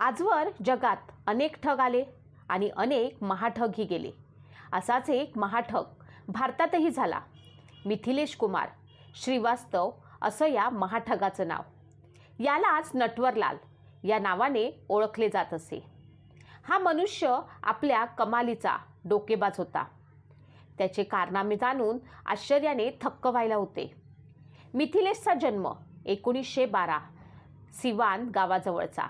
आजवर जगात अनेक ठग आले आणि अनेक महाठगही गेले. असाच एक महाठग भारतातही झाला. मिथिलेश कुमार श्रीवास्तव असं या महाठगाचं नाव. यालाच नटवरलाल या नावाने ओळखले जात असे. हा मनुष्य आपल्या कमालीचा डोकेबाज होता. त्याचे कारनामे जाणून आश्चर्याने थक्क व्हायला होते. मिथिलेशचा जन्म एकोणीसशे बारा सिवान गावाजवळचा.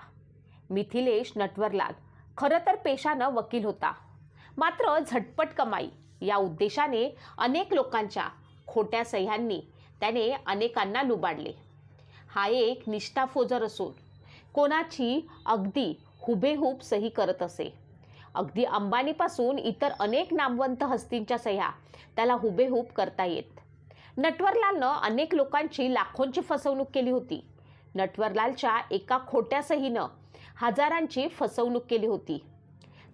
मिथिलेश नटवरलाल. खरं तर पेशानं वकील होता. मात्र झटपट कमाई. या उद्देशाने अनेक लोकांच्या खोट्या सह्यांनी त्याने अनेकांना लुबाडले. हा एक निष्ठाफोजर असून कोणाची अगदी हुबेहूब सही करत असे. अगदी अंबानीपासून इतर अनेक नामवंत हस्तींच्या सह्या त्याला हुबेहूब करता येत. नटवरलालनं अनेक लोकांची लाखोंची फसवणूक केली होती. नटवरलालच्या एका खोट्या सहीनं हजारांची फसवणूक केली होती.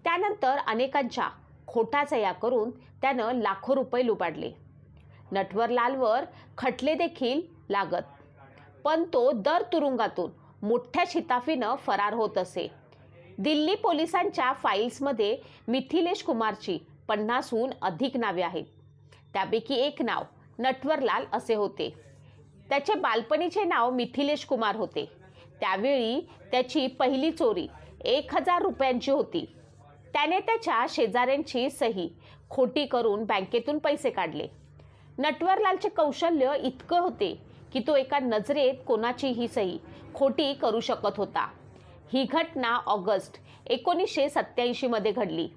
त्यानंतर अनेकांच्या खोटा सह्या करून त्यानं लाखो रुपये लुबाडले. नटवरलालवर खटले देखील लागत. पण तो दर तुरुंगातून मोठ्या शिताफीनं फरार होत असे. दिल्ली पोलिसांच्या फाईल्समध्ये मिथिलेश कुमारची पन्नासहून अधिक नावे आहेत. त्यापैकी एक नाव नटवरलाल असे होते. त्याचे बालपणीचे नाव मिथिलेश कुमार होते. त्यावेळी त्याची पहिली चोरी एक हजार रुपयांची होती. त्याने त्याच्या शेजाऱ्यांची सही खोटी करून बँकेतून पैसे काढले. नटवरलालचे कौशल्य इतकं होते की तो एका नजरेत कोणाचीही सही खोटी करू शकत होता. ही घटना ऑगस्ट एकोणीसशे सत्याऐंशीमध्ये घडली.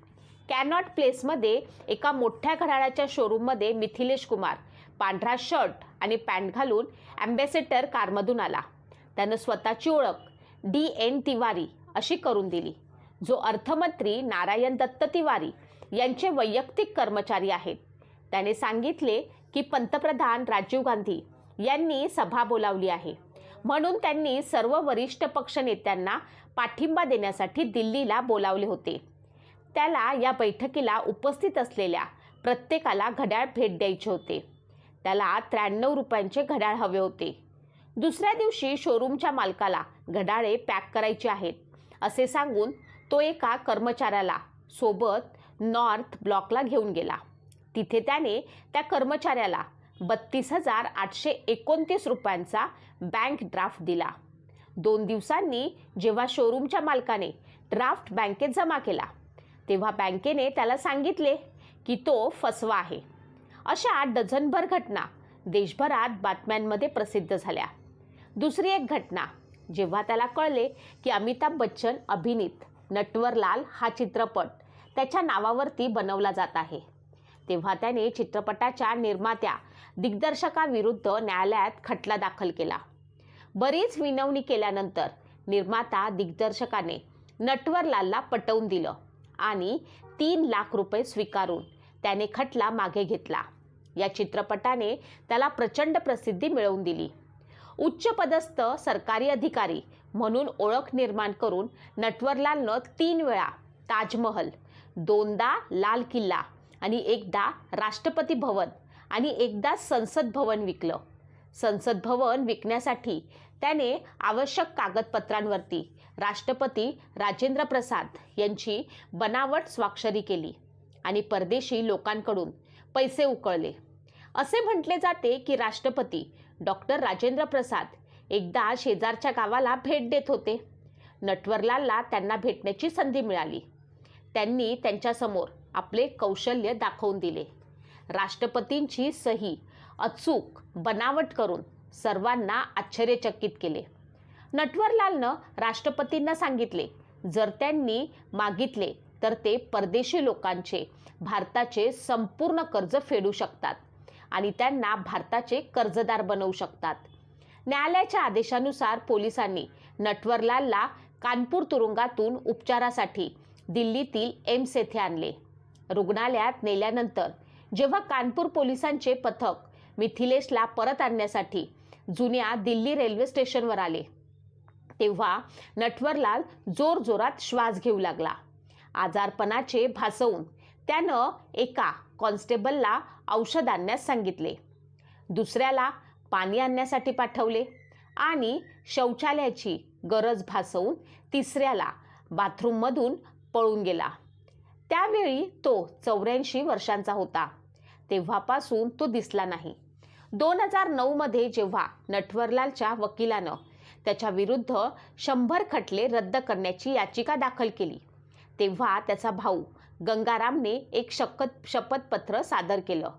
कॅनॉट प्लेसमध्ये एका मोठ्या घड्याळाच्या शोरूममध्ये मिथिलेश कुमार पांढरा शर्ट आणि पॅन्ट घालून अँबॅसेडर कारमधून आला. त्यानं स्वतःची ओळख डी. एन. तिवारी अशी करून दिली. जो अर्थमंत्री नारायण दत्त तिवारी यांचे वैयक्तिक कर्मचारी आहेत. त्याने सांगितले की पंतप्रधान राजीव गांधी यांनी सभा बोलावली आहे. म्हणून त्यांनी सर्व वरिष्ठ पक्ष नेत्यांना पाठिंबा देण्यासाठी दिल्लीला बोलावले होते. त्याला या बैठकीला उपस्थित असलेल्या प्रत्येकाला घड्याळ भेट द्यायचे होते. त्याला त्र्याण्णव रुपयांचे घड्याळ हवे होते. दुसऱ्या दिवशी शोरूमच्या मालकाला घड्याळे पॅक करायचे आहेत. असे सांगून तो एका कर्मचाऱ्याला सोबत नॉर्थ ब्लॉकला घेऊन गेला. तिथे त्याने त्या कर्मचाऱ्याला बत्तीस हजार आठशे एकोणतीस रुपयांचा बँक ड्राफ्ट दिला. दोन दिवसांनी जेव्हा शोरूमच्या मालकाने ड्राफ्ट बँकेत जमा केला तेव्हा बँकेने त्याला सांगितले की तो फसवा आहे. अशा डझनभर घटना देशभरात बातम्यांमध्ये प्रसिद्ध झाल्या. दुसरी एक घटना. जेव्हा त्याला कळले की अमिताभ बच्चन अभिनीत नटवरलाल हा चित्रपट त्याच्या नावावरती बनवला जात आहे. तेव्हा त्याने चित्रपटाच्या निर्मात्या दिग्दर्शकाविरुद्ध न्यायालयात खटला दाखल केला. बरीच विनवणी केल्यानंतर निर्माता दिग्दर्शकाने नटवरलालला पटवून दिलं आणि तीन लाख रुपये स्वीकारून त्याने खटला मागे घेतला. या चित्रपटाने त्याला प्रचंड प्रसिद्धी मिळवून दिली. उच्चपदस्थ सरकारी अधिकारी म्हणून ओळख निर्माण करून नटवरलालनं तीन वेळा ताजमहल दोनदा लाल किल्ला आणि एकदा राष्ट्रपती भवन आणि एकदा संसद भवन विकलं. संसद भवन विकण्यासाठी त्याने आवश्यक कागदपत्रांवरती राष्ट्रपती राजेंद्र प्रसाद यांची बनावट स्वाक्षरी केली आणि परदेशी लोकांकडून पैसे उकळले. असे म्हटले जाते की राष्ट्रपती डॉक्टर राजेंद्र प्रसाद एकदा शेजारच्या गावाला भेट देत होते. नटवरलालला त्यांना भेटण्याची संधी मिळाली. त्यांनी त्यांच्यासमोर आपले कौशल्य दाखवून दिले. राष्ट्रपतींची सही अचूक बनावट करून सर्वांना आश्चर्यचकित केले. नटवरलालनं राष्ट्रपतींना सांगितले जर त्यांनी मागितले तर ते परदेशी लोकांचे भारताचे संपूर्ण कर्ज फेडू शकतात. आणि त्यांना भारताचे कर्जदार बनवू शकतात. न्यायालयाच्या आदेशानुसार पोलिसांनी नटवरलालला कानपूर तुरुंगातून उपचारासाठी दिल्लीतील एम्स येथे आणले. रुग्णालयात नेल्यानंतर जेव्हा कानपूर पोलिसांचे पथक मिथिलेशला परत आणण्यासाठी जुन्या दिल्ली रेल्वे स्टेशनवर आले तेव्हा नटवरलाल जोरजोरात श्वास घेऊ लागला. आजारपणाचे भासवून त्यानं एका कॉन्स्टेबलला औषध आणण्यास सांगितले. दुसऱ्याला पाणी आणण्यासाठी पाठवले आणि शौचालयाची गरज भासवून तिसऱ्याला बाथरूममधून पळून गेला. त्यावेळी तो चौऱ्याऐंशी वर्षांचा होता. तेव्हापासून तो दिसला नाही. दोन हजार नऊमध्ये जेव्हा नटवरलालच्या वकिलानं त्याच्या विरुद्ध शंभर खटले रद्द करण्याची याचिका दाखल केली तेव्हा त्याचा भाऊ गंगारामने एक शपथ शपथपत्र सादर केलं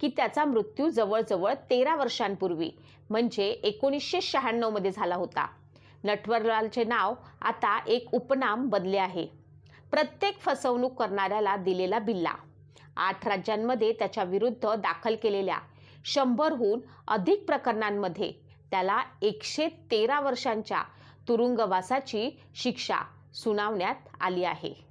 की त्याचा मृत्यू जवळजवळ तेरा वर्षांपूर्वी म्हणजे एकोणीसशे शहाण्णवमध्ये झाला होता. नटवरलालचे नाव आता एक उपनाम बदले आहे. प्रत्येक फसवणूक करणाऱ्याला दिलेला बिल्ला. आठ राज्यांमध्ये त्याच्या विरुद्ध दाखल केलेल्या शंभरहून अधिक प्रकरणांमध्ये त्याला एकशे तेरा वर्षांच्या तुरुंगवासाची शिक्षा सुनावण्यात आली आहे.